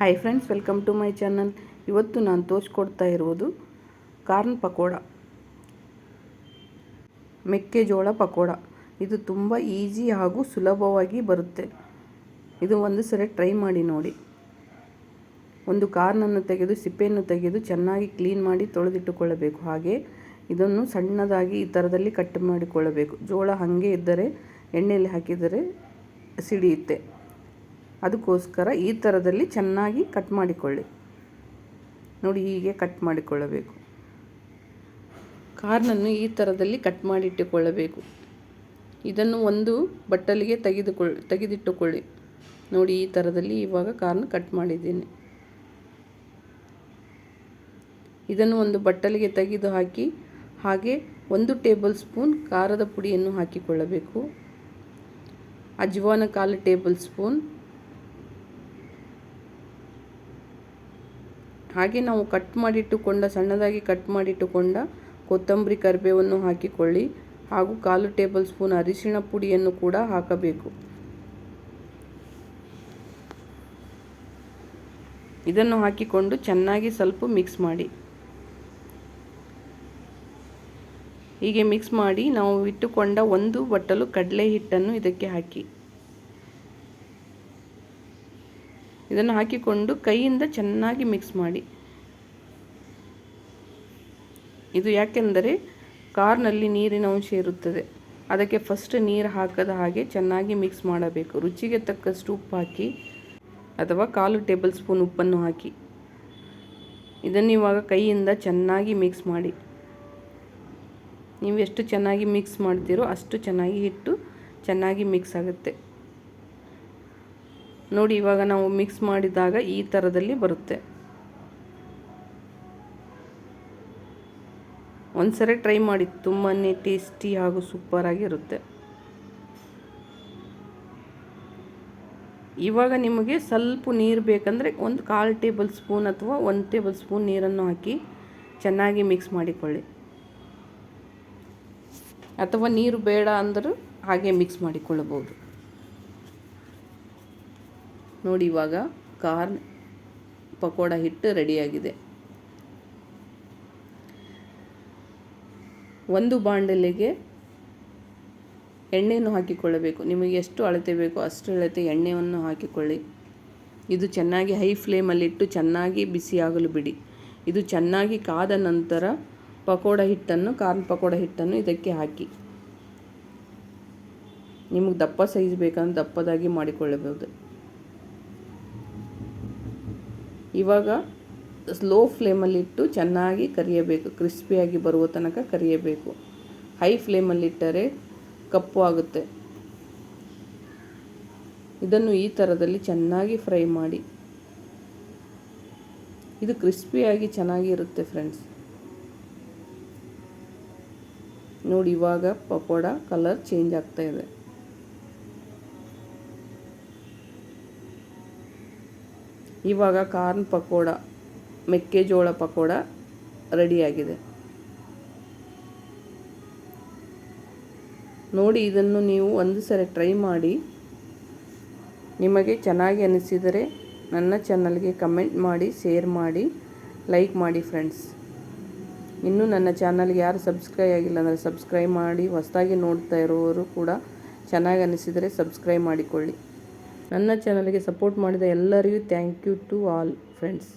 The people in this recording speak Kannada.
Hi friends welcome to my channel ಇವತ್ತು ನಾನು ತೋರಿಸ್ಕೊಡ್ತಾ ಇರುವುದು ಕಾರ್ನ್ ಪಕೋಡ. ಮೆಕ್ಕೆಜೋಳ ಪಕೋಡ. ಇದು ತುಂಬ ಈಜಿ ಹಾಗೂ ಸುಲಭವಾಗಿ ಬರುತ್ತೆ. ಇದು ಒಂದು ಸರಿ ಟ್ರೈ ಮಾಡಿ ನೋಡಿ. ಒಂದು ಕಾರ್ನನ್ನು ತೆಗೆದು, ಸಿಪ್ಪೆಯನ್ನು ತೆಗೆದು ಚೆನ್ನಾಗಿ ಕ್ಲೀನ್ ಮಾಡಿ ತೊಳೆದಿಟ್ಟುಕೊಳ್ಳಬೇಕು. ಹಾಗೆ ಇದನ್ನು ಸಣ್ಣದಾಗಿ ಈ ಥರದಲ್ಲಿ ಕಟ್ ಮಾಡಿಕೊಳ್ಳಬೇಕು. ಜೋಳ ಹಾಗೆ ಇದ್ದರೆ, ಎಣ್ಣೆಯಲ್ಲಿ ಹಾಕಿದರೆ ಸಿಡಿಯುತ್ತೆ. ಅದಕ್ಕೋಸ್ಕರ ಈ ಥರದಲ್ಲಿ ಚೆನ್ನಾಗಿ ಕಟ್ ಮಾಡಿಕೊಳ್ಳಿ. ನೋಡಿ ಹೀಗೆ ಕಟ್ ಮಾಡಿಕೊಳ್ಳಬೇಕು. ಕಾರ್ನನ್ನು ಈ ಥರದಲ್ಲಿ ಕಟ್ ಮಾಡಿಟ್ಟುಕೊಳ್ಳಬೇಕು. ಇದನ್ನು ಒಂದು ಬಟ್ಟಲಿಗೆ ತೆಗೆದುಕೊಳ್ಳಿ ತೆಗೆದಿಟ್ಟುಕೊಳ್ಳಿ. ನೋಡಿ ಈ ಥರದಲ್ಲಿ ಇವಾಗ ಕಾರ್ನ್ ಕಟ್ ಮಾಡಿದ್ದೀನಿ. ಇದನ್ನು ಒಂದು ಬಟ್ಟಲಿಗೆ ತೆಗೆದು ಹಾಕಿ, ಹಾಗೆ ಒಂದು ಟೇಬಲ್ ಸ್ಪೂನ್ ಖಾರದ ಪುಡಿಯನ್ನು ಹಾಕಿಕೊಳ್ಳಬೇಕು. ಅಜ್ವಾನ ಕಾಲು ಟೇಬಲ್ ಸ್ಪೂನ್ ಹಾಗೆ ನಾವು ಕಟ್ ಮಾಡಿಟ್ಟುಕೊಂಡ, ಸಣ್ಣದಾಗಿ ಕಟ್ ಮಾಡಿಟ್ಟುಕೊಂಡ ಕೊತ್ತಂಬರಿ ಕರಿಬೇವನ್ನು ಹಾಕಿಕೊಳ್ಳಿ. ಹಾಗೂ ಕಾಲು ಟೇಬಲ್ ಸ್ಪೂನ್ ಅರಿಶಿಣ ಪುಡಿಯನ್ನು ಕೂಡ ಹಾಕಬೇಕು. ಇದನ್ನು ಹಾಕಿಕೊಂಡು ಚೆನ್ನಾಗಿ ಸ್ವಲ್ಪ ಮಿಕ್ಸ್ ಮಾಡಿ. ಹೀಗೆ ಮಿಕ್ಸ್ ಮಾಡಿ ನಾವು ಇಟ್ಟುಕೊಂಡ ಒಂದು ಬಟ್ಟಲು ಕಡಲೆ ಹಿಟ್ಟನ್ನು ಇದಕ್ಕೆ ಹಾಕಿ. ಇದನ್ನು ಹಾಕಿಕೊಂಡು ಕೈಯಿಂದ ಚೆನ್ನಾಗಿ ಮಿಕ್ಸ್ ಮಾಡಿ. ಇದು ಯಾಕೆಂದರೆ ಕಾರ್ನಲ್ಲಿ ನೀರಿನ ಅಂಶ ಇರುತ್ತದೆ. ಅದಕ್ಕೆ ಫಸ್ಟ್ ನೀರು ಹಾಕದ ಹಾಗೆ ಚೆನ್ನಾಗಿ ಮಿಕ್ಸ್ ಮಾಡಬೇಕು. ರುಚಿಗೆ ತಕ್ಕಷ್ಟು ಉಪ್ಪು ಹಾಕಿ ಅಥವಾ ಕಾಲು ಟೇಬಲ್ ಸ್ಪೂನ್ ಉಪ್ಪನ್ನು ಹಾಕಿ. ಇದನ್ನು ಇವಾಗ ಕೈಯಿಂದ ಚೆನ್ನಾಗಿ ಮಿಕ್ಸ್ ಮಾಡಿ. ನೀವು ಎಷ್ಟು ಚೆನ್ನಾಗಿ ಮಿಕ್ಸ್ ಮಾಡ್ತೀರೋ ಅಷ್ಟು ಚೆನ್ನಾಗಿ ಹಿಟ್ಟು ಚೆನ್ನಾಗಿ ಮಿಕ್ಸ್ ಆಗುತ್ತೆ. ನೋಡಿ, ಇವಾಗ ನಾವು ಮಿಕ್ಸ್ ಮಾಡಿದಾಗ ಈ ಥರದಲ್ಲಿ ಬರುತ್ತೆ. ಒಂದ್ಸರಿ ಟ್ರೈ ಮಾಡಿ ತುಂಬಾ ಟೇಸ್ಟಿ ಹಾಗೂ ಸೂಪರಾಗಿರುತ್ತೆ ಇವಾಗ ನಿಮಗೆ ಸ್ವಲ್ಪ ನೀರು ಬೇಕಂದರೆ ಒಂದು ಕಾಲು ಟೇಬಲ್ ಸ್ಪೂನ್ ಅಥವಾ ಒಂದು ಟೇಬಲ್ ಸ್ಪೂನ್ ನೀರನ್ನು ಹಾಕಿ ಚೆನ್ನಾಗಿ ಮಿಕ್ಸ್ ಮಾಡಿಕೊಳ್ಳಿ. ಅಥವಾ ನೀರು ಬೇಡ ಅಂದರೂ ಹಾಗೆ ಮಿಕ್ಸ್ ಮಾಡಿಕೊಳ್ಳಬಹುದು. ನೋಡಿ ಇವಾಗ ಕಾರ್ನ್ ಪಕೋಡ ಹಿಟ್ಟು ರೆಡಿಯಾಗಿದೆ. ಒಂದು ಬಾಂಡಲಿಗೆ ಎಣ್ಣೆಯನ್ನು ಹಾಕಿಕೊಳ್ಳಬೇಕು. ನಿಮಗೆ ಎಷ್ಟು ಅಳತೆ ಬೇಕೋ ಅಷ್ಟು ಅಳತೆ ಎಣ್ಣೆಯನ್ನು ಹಾಕಿಕೊಳ್ಳಿ. ಇದು ಚೆನ್ನಾಗಿ ಹೈ ಫ್ಲೇಮಲ್ಲಿಟ್ಟು ಚೆನ್ನಾಗಿ ಬಿಸಿಯಾಗಲು ಬಿಡಿ. ಇದು ಚೆನ್ನಾಗಿ ಕಾದ ನಂತರ ಪಕೋಡ ಹಿಟ್ಟನ್ನು, ಕಾರ್ನ್ ಪಕೋಡ ಹಿಟ್ಟನ್ನು ಇದಕ್ಕೆ ಹಾಕಿ. ನಿಮಗೆ ದಪ್ಪ ಸೈಜ್ ಬೇಕಂದ್ರೆ ದಪ್ಪದಾಗಿ ಮಾಡಿಕೊಳ್ಳಬಹುದು. ಇವಾಗ ಸ್ಲೋ ಫ್ಲೇಮಲ್ಲಿಟ್ಟು ಚೆನ್ನಾಗಿ ಕರಿಯಬೇಕು ಕ್ರಿಸ್ಪಿಯಾಗಿ ಬರುವ ತನಕ ಕರಿಯಬೇಕು. ಹೈ ಫ್ಲೇಮಲ್ಲಿಟ್ಟರೆ ಕಪ್ಪು ಆಗುತ್ತೆ. ಇದನ್ನು ಈ ಥರದಲ್ಲಿ ಚೆನ್ನಾಗಿ ಫ್ರೈ ಮಾಡಿ. ಇದು ಕ್ರಿಸ್ಪಿಯಾಗಿ ಚೆನ್ನಾಗಿರುತ್ತೆ ಫ್ರೆಂಡ್ಸ್ ನೋಡಿ ಇವಾಗ ಪಕೋಡ ಕಲರ್ ಚೇಂಜ್ ಆಗ್ತಾ ಇವಾಗ ಕಾರ್ನ್ ಪಕೋಡ, ಮೆಕ್ಕೆಜೋಳ ಪಕೋಡ ರೆಡಿಯಾಗಿದೆ. ನೋಡಿ, ಇದನ್ನು ನೀವು ಒಂದು ಸರಿ ಟ್ರೈ ಮಾಡಿ. ನಿಮಗೆ ಚೆನ್ನಾಗಿ ಅನಿಸಿದರೆ ನನ್ನ ಚಾನಲ್ಗೆ ಕಮೆಂಟ್ ಮಾಡಿ, ಶೇರ್ ಮಾಡಿ, ಲೈಕ್ ಮಾಡಿ ಫ್ರೆಂಡ್ಸ್. ಇನ್ನು ನನ್ನ ಚಾನಲ್ಗೆ ಯಾರು ಸಬ್ಸ್ಕ್ರೈಬ್ ಆಗಿಲ್ಲ ಅಂದರೆ ಸಬ್ಸ್ಕ್ರೈಬ್ ಮಾಡಿ. ಹೊಸದಾಗಿ ನೋಡ್ತಾ ಇರೋರು ಕೂಡ ಚೆನ್ನಾಗಿ ಅನಿಸಿದರೆ ಸಬ್ಸ್ಕ್ರೈಬ್ ಮಾಡಿಕೊಳ್ಳಿ. ನನ್ನ ಚಾನಲ್ಗೆ ಸಪೋರ್ಟ್ ಮಾಡಿದ ಎಲ್ಲರಿಗೂ thank you to all friends